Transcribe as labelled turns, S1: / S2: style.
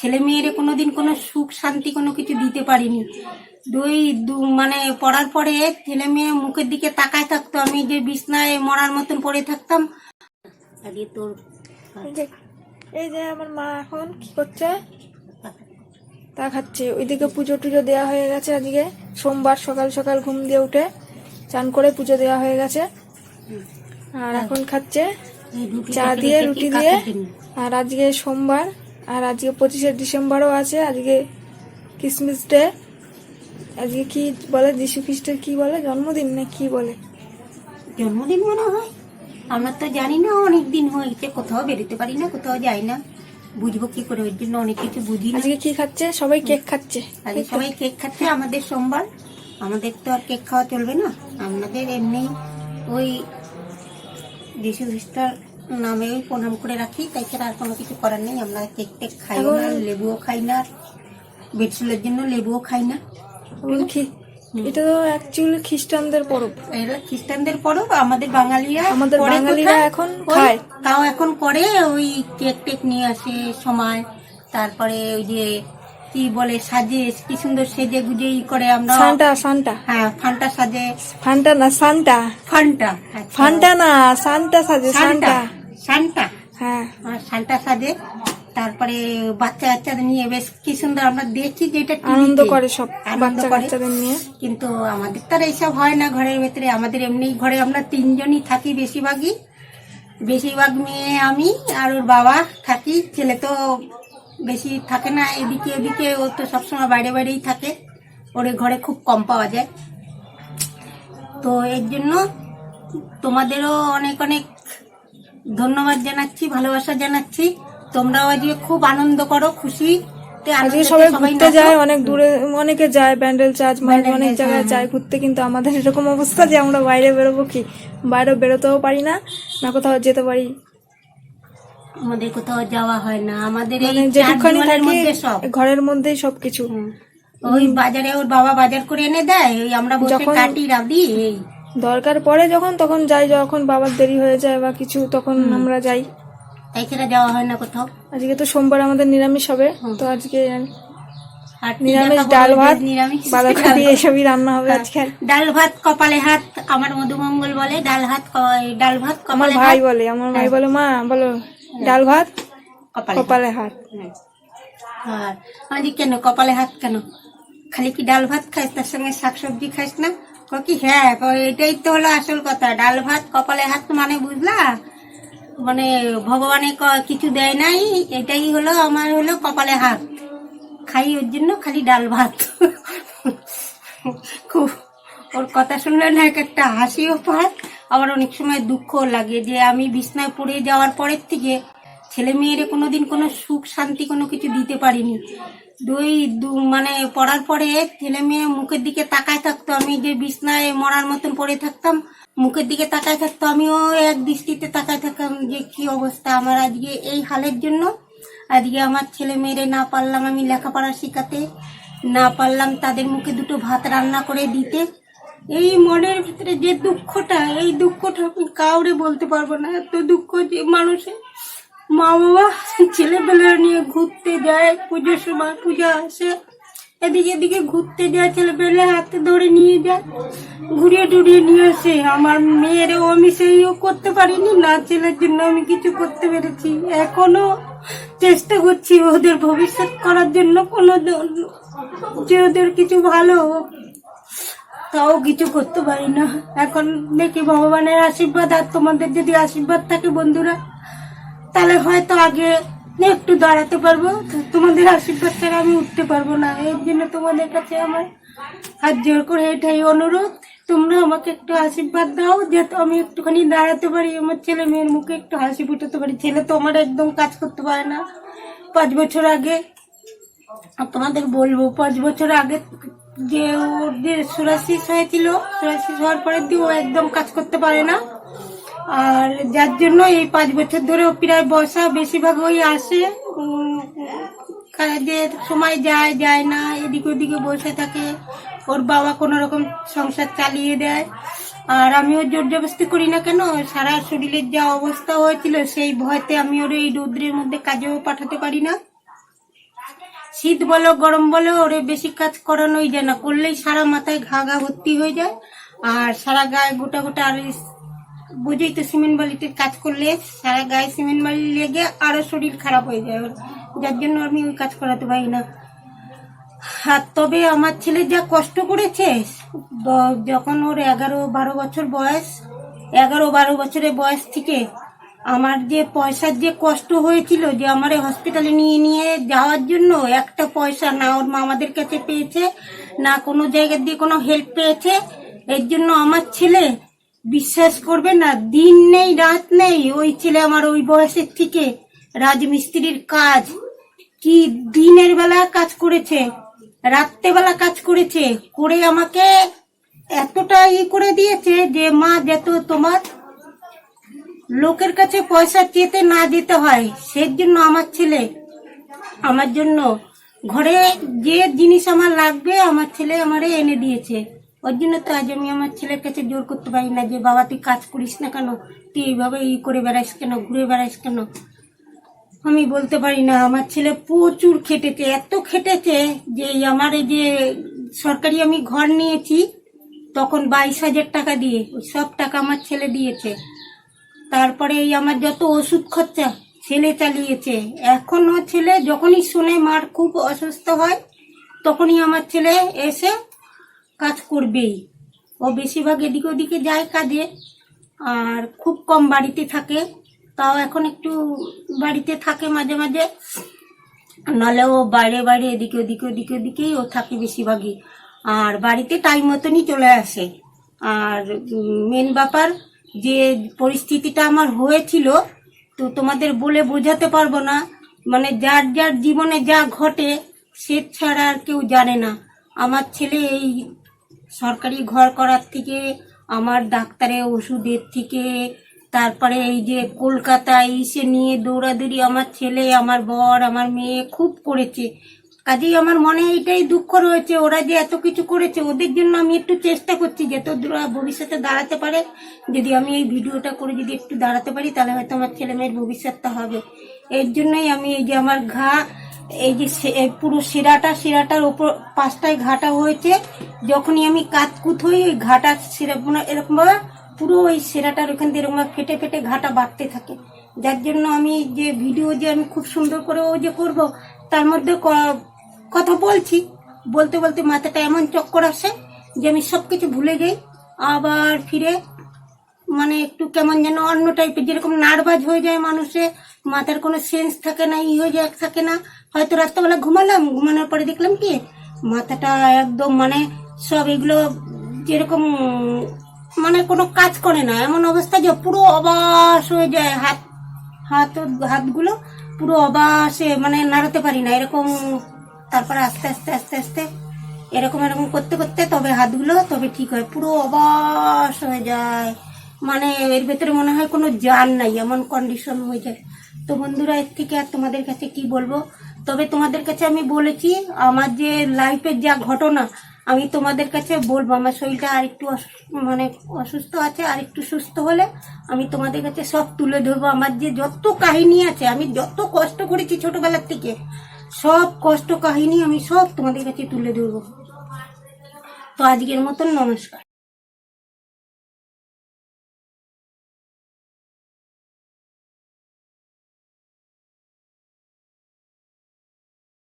S1: ছেলে মেয়েরে কোনোদিন কোনো সুখ শান্তি কোনো কিছু দিতে পারিনি। দুই দু- মানে পড়ার পরে ছেলে মেয়ে মুখের দিকে তাকায় থাকতো আমি যে বিছনায় মরার মতন পড়ে থাকতাম। তোর
S2: এই যে আমার মা এখন কি করছে? তা খাচ্ছে। ওইদিকে পুজো টুজো দেওয়া হয়ে গেছে আজকে। সোমবার সকাল সকাল ঘুম দিয়ে উঠে চান করে পুজো দেওয়া হয়ে গেছে। আর এখন খাচ্ছে চা দিয়ে রুটি দিয়ে। আর আজকে সোমবার আর আজকে পঁচিশে ডিসেম্বরও আছে আজকে ক্রিসমাস ডে আজকে কি বলে? যিশু খ্রিস্টের কি বলে? জন্মদিন না কি বলে?
S1: জন্মদিন মনে হয়? আমরা তো জানি না অনেক দিন হয়েছে কোথাও বেরোতে পারি না কোথাও যাই না। বুঝব কি করে ওর জন্য অনেক কিছু বুঝি
S2: আজকে কি খাচ্ছে? সবাই কেক খাচ্ছে।
S1: আগে সবাই কেক খাচ্ছে আমাদের সোমবার। আমাদের তো আর কেক খাওয়া চলবে না। আমাদের এমনি ওই যিশু খ্রিস্টার নামে প্রণাম করে রাখি তাই ছাড়া আর কোনো কিছু করার নেই। আমরা কেক টেক খাই না লেবুও খাই না বেডসুলের জন্য লেবুও খাই না।
S2: কি- এটা তো অ্যাকচুয়ালি খ্রিস্টানদের পরব।
S1: এরা খ্রিস্টানদের পরব আমাদের বাঙালিরা
S2: আমাদের বাঙালিরা এখন খায়।
S1: তাও এখন করে ওই কেক টেক নিয়ে আসে সময়। তারপরে ওই যে কি বলে সাজে কি সুন্দর সেজে গুজে ই করে আমরা।
S2: Santa Santa.
S1: হ্যাঁ ফান্টা সাজে।
S2: ফান্টা না সান্টা।
S1: ফান্টা
S2: ফান্টা না সান্টা সাজে
S1: সান্টা।
S2: সান্টা
S1: সান্টা
S2: হ্যাঁ
S1: সান্টা সাজে তারপরে বাচ্চা বাচ্চাদের নিয়ে বেশ কি সুন্দর আমরা দেখি যেটা TV তে।
S2: আনন্দ করে সব
S1: আনন্দ
S2: বাচ্চা
S1: করে।
S2: নিয়ে।
S1: কিন্তু আমাদের তো আর এইসব হয় না ঘরের ভেতরে। আমাদের এমনি ঘরে আমরা তিনজনই থাকি বেশিরভাগই। বেশিরভাগ মেয়ে আমি আর ওর বাবা থাকি। ছেলে তো বেশি থাকে না। এদিকে এদিকে ও তো সবসময় বাইরে বাইরেই থাকে। ওর ঘরে খুব কম পাওয়া যায়। তো এর জন্য তোমাদেরও অনেক অনেক ধন্যবাদ জানাচ্ছি ভালোবাসা জানাচ্ছি। তোমরাও আজকে খুব আনন্দ করো খুশি।
S2: আজকে সবাই ঘুরতে যায় অনেক দূরে অনেকে যায় ব্যান্ডেল চার্চ অনেক জায়গায়
S1: হ্যাঁ,
S2: যায় ঘুরতে কিন্তু আমাদের এরকম অবস্থা যে আমরা বাইরে বেরোবো কি? বাইরে বেরোতেও পারি না না কোথাও যেতে পারি।
S1: আমাদের কোথাও যাওয়া হয় না। আমাদের
S2: মানে যেটুকখানি থাকি
S1: মধ্যে
S2: ঘরের মধ্যেই সবকিছু।
S1: ওই বাজারে ওর বাবা বাজার করে এনে দেয় ওই আমরা বসে কাটি এই।
S2: দরকার পড়ে যখন তখন যাই যখন বাবার দেরি হয়ে যায় বা কিছু তখন আমরা যাই।
S1: তাই যাওয়া হয় না কোথাও?
S2: আজকে তো সোমবার আমাদের নিরামিষ হবে তো আজকে নিরামিষ ডাল ভাত
S1: নিরামিষ
S2: বাঁধাকপি এসবই রান্না হবে
S1: হ্যাঁ।
S2: আজকে।
S1: ডাল ভাত কপালে হাত আমার মধুমঙ্গল বলে ডাল ভাত ডাল ভাত
S2: আমার ভাই বলে আমার
S1: হ্যাঁ।
S2: ভাই বলে মা বলো ডাল ভাত
S1: কপালে হাত।
S2: হাত।
S1: আর আমি কেন কপালে হাত কেন? খালি কি ডাল ভাত খাইস তার সঙ্গে শাকসবজি খাইস না? ক হ্যাঁ এটাই তো হলো আসল কথা। ডাল ভাত, কপালে হাত মানে বুঝলা? মানে ভগবানে কিছু দেয় নাই, এটাই হলো আমার হলো কপালে হাত। খাই ওর জন্য খালি ডাল ভাত। খুব ওর কথা শুনলে না এক একটা হাসিও পায় আবার অনেক সময় দুঃখ লাগে যে আমি বিছনায় পড়ে যাওয়ার পরের থেকে ছেলে মেয়েরে কোনোদিন কোনো সুখ শান্তি কোনো কিছু দিতে পারিনি। দুই মানে পড়ার পরে ছেলে মেয়ে মুখের দিকে তাকায় থাকতো, আমি যে বিছনায় মরার মতন পড়ে থাকতাম, মুখের দিকে তাকায় থাকতো, আমিও এক দৃষ্টিতে তাকায় থাকতাম যে কি অবস্থা আমার আজকে এই হালের জন্য। আজকে আমার ছেলে মেয়েরে না পারলাম আমি লেখাপড়া শেখাতে, না পারলাম তাদের মুখে দুটো ভাত রান্না করে দিতে। এই মনের ভিতরে যে দুঃখটা, এই দুঃখটা আমি কাউরে বলতে পারব না, এত দুঃখ যে মানুষের। মা বাবা ছেলেপেলে নিয়ে ঘুরতে যায়, পুজোর সময় পূজা আসে। এদিকে এদিকে ঘুরতে যায় ছেলেপেলে হাতে ধরে নিয়ে যায়, ঘুরিয়ে টুরিয়ে নিয়ে আসে। আমার মেয়েরও আমি সেইও করতে পারিনি, না ছেলের জন্য আমি কিছু করতে পেরেছি। এখনও চেষ্টা করছি ওদের ভবিষ্যৎ করার জন্য কোনো যে ওদের কিছু ভালো তাও কিছু করতে পারি না। এখন দেখি ভগবানের আশীর্বাদ আর তোমাদের যদি আশীর্বাদ থাকে বন্ধুরা। তাহলে হয়তো আগে একটু দাঁড়াতে পারব? তোমাদের আশীর্বাদ ছাড়া আমি উঠতে পারব না। এর জন্য তোমাদের কাছে আমার হাত জোর করে এটাই অনুরোধ। তোমরা আমাকে একটু আশীর্বাদ দাও যাতে আমি একটুখানি দাঁড়াতে পারি। আমার ছেলে মেয়ের মুখে একটু হাসি ফুটাতে পারি। ছেলে তো আমার একদম কাজ করতে পারে না। পাঁচ বছর আগে তোমাদের বলব, পাঁচ বছর আগে যে ওর যে সুরাশিস হয়েছিল সুরাশিস হওয়ার পরে দিয়ে ও একদম কাজ করতে পারে না। আর যার জন্য এই পাঁচ বছর ধরে ও প্রায় বসা বেশিরভাগ ওই আসে। কাজের সময় যায় যায় না, এদিক ওদিকে বসে থাকে। ওর বাবা কোনো রকম সংসার চালিয়ে দেয়। আর আমিও জোর জবস্তি করি না কেন? সারা শরীরের যা অবস্থা হয়েছিল, সেই ভয়তে আমি ওর এই রৌদ্রের মধ্যে কাজেও পাঠাতে পারি না। শীত বলো, গরম বলো, ওরে বেশি কাজ করানোই যায় না। করলেই সারা মাথায় ঘা ঘা ভর্তি হয়ে যায়। আর সারা গায়ে গোটা গোটা আর বুঝেই তো সিমেন্ট বালিতে কাজ করলে সারা গায়ে সিমেন্ট বালি লেগে আরও শরীর খারাপ হয়ে যায় ওর। যার জন্য আমি ওই কাজ করাতে পারি না আর তবে আমার ছেলে যা কষ্ট করেছে যখন ওর এগারো বারো বছর বয়স, এগারো বারো বছরের বয়স থেকে আমার যে পয়সার যে কষ্ট হয়েছিল যে আমার হসপিটালে নিয়ে নিয়ে যাওয়ার জন্য একটা পয়সা না ওর মা আমাদের কাছে পেয়েছে, না কোনো জায়গা দিয়ে কোনো হেল্প পেয়েছে, এর জন্য আমার ছেলে বিশ্বাস করবে না, দিন নেই, রাত নেই, ওই ছেলে আমার ওই বয়সের থেকে রাজমিস্ত্রির কাজ। কি দিনের বেলা কাজ করেছে রাত্রেবেলা কাজ করেছে, করে আমাকে এতটা ই করে দিয়েছে যে, মা যেত তোমার লোকের কাছে পয়সা চেতে না দিতে হয় সেই জন্য আমার ছেলে, আমার জন্য ঘরে যে জিনিস আমার লাগবে, আমার ছেলে আমারে এনে দিয়েছে। ওর জন্য তো আজ আমি আমার ছেলের কাছে জোর করতে পারি না যে, বাবা, তুই কাজ করিস না কেন? তুই এইভাবে ই করে বেড়াইস কেন? ঘুরে বেড়াইস কেন? আমি বলতে পারি না। আমার ছেলে প্রচুর খেটেছে, এত খেটেছে যে আমার এই যে সরকারি আমি ঘর নিয়েছি, তখন বাইশ হাজার টাকা দিয়ে, ওই সব টাকা আমার ছেলে দিয়েছে। তারপরে এই আমার যত ওষুধ খরচা, ছেলে চালিয়েছে। এখনও ছেলে যখনই শুনে মার খুব অসুস্থ হয়, তখনই আমার ছেলে এসে কাজ করবেই। ও বেশিরভাগ এদিক ওদিকে যায় কাজে, আর খুব কম বাড়িতে থাকে। তাও এখন একটু বাড়িতে থাকে মাঝে মাঝে। নাহলে ও বাইরে বাইরে এদিকে ওদিকে ওদিকে ওদিকেই ও থাকে বেশিরভাগই। আর বাড়িতে টাইম মতনই চলে আসে। আর মেন ব্যাপার যে পরিস্থিতিটা আমার হয়েছিল, তো তোমাদের বলে বোঝাতে পারব না। মানে যার যার জীবনে যা ঘটে, সে ছাড়া আর কেউ জানে না। আমার ছেলে এই সরকারি ঘর করার থেকে, আমার ডাক্তারের ওষুধের থেকে, তারপরে এই যে কলকাতায় এসে নিয়ে দৌড়াদৌড়ি আমার ছেলে, আমার বর, আমার মেয়ে খুব করেছে। কাজেই আমার মনে এটাই দুঃখ রয়েছে, ওরা যে এত কিছু করেছে, ওদের জন্য আমি একটু চেষ্টা করছি যাতে ওরা ভবিষ্যতে দাঁড়াতে পারে। যদি আমি এই ভিডিওটা করে যদি একটু দাঁড়াতে পারি, তাহলে হয়তো আমার ছেলে মেয়ের ভবিষ্যৎটা হবে। এর জন্যই আমি এই যে আমার ঘা এই যে পুরো শিরাটা, শিরাটার ওপর পাঁচটায় ঘাটা হয়েছে। যখনই আমি কাতকুত হই, ওই ঘাটা শিরা মানে এরকম পুরো ওই শিরাটার ওখান দিয়ে এরকমভাবে ফেটে ফেটে ঘাটা বাড়তে থাকে। যার জন্য আমি যে ভিডিও যে আমি খুব সুন্দর করে ও যে করব, তার মধ্যে কথা বলছি। বলতে বলতে মাথাটা এমন চক্কর আসে যে আমি সব কিছু ভুলে যাই আবার ফিরে মানে একটু কেমন যেন অন্য টাইপের যেরকম নার্ভাস হয়ে যায় মানুষে মাথার কোনো সেন্স থাকে না ই হয়ে যায় থাকে না। হয়তো রাত্রেবেলা ঘুমালাম, ঘুমানোর পরে দেখলাম কি, মাথাটা একদম মানে সব এগুলো যেরকম মানে কোনো কাজ করে না। এমন অবস্থা যে পুরো অবাস হয়ে যায় হাত হাত, হাতগুলো পুরো অবাসে মানে নাড়াতে পারি না। এরকম তারপরে আস্তে আস্তে আস্তে আস্তে এরকম এরকম করতে করতে তবে হাতগুলো তবে ঠিক হয়। পুরো অবাস হয়ে যায়। মানে এর ভেতরে মনে হয় কোনো জান নাই, এমন কন্ডিশন হয়ে যায়। তো বন্ধুরা, এর থেকে আর তোমাদের কাছে কি বলব? তবে তোমাদের কাছে আমি বলেছি, আমার যে লাইফের যা ঘটনা, আমি তোমাদের কাছে বলব, আমার শরীরটা আর একটু মানে অসুস্থ আছে, আর একটু সুস্থ হলে আমি তোমাদের কাছে সব তুলে ধরবো। আমার যে যত কাহিনী আছে, আমি যত কষ্ট করেছি ছোটবেলার থেকে, সব কষ্ট কাহিনী আমি সব তোমাদের কাছে তুলে ধরবো। তো আজকের মতন নমস্কার।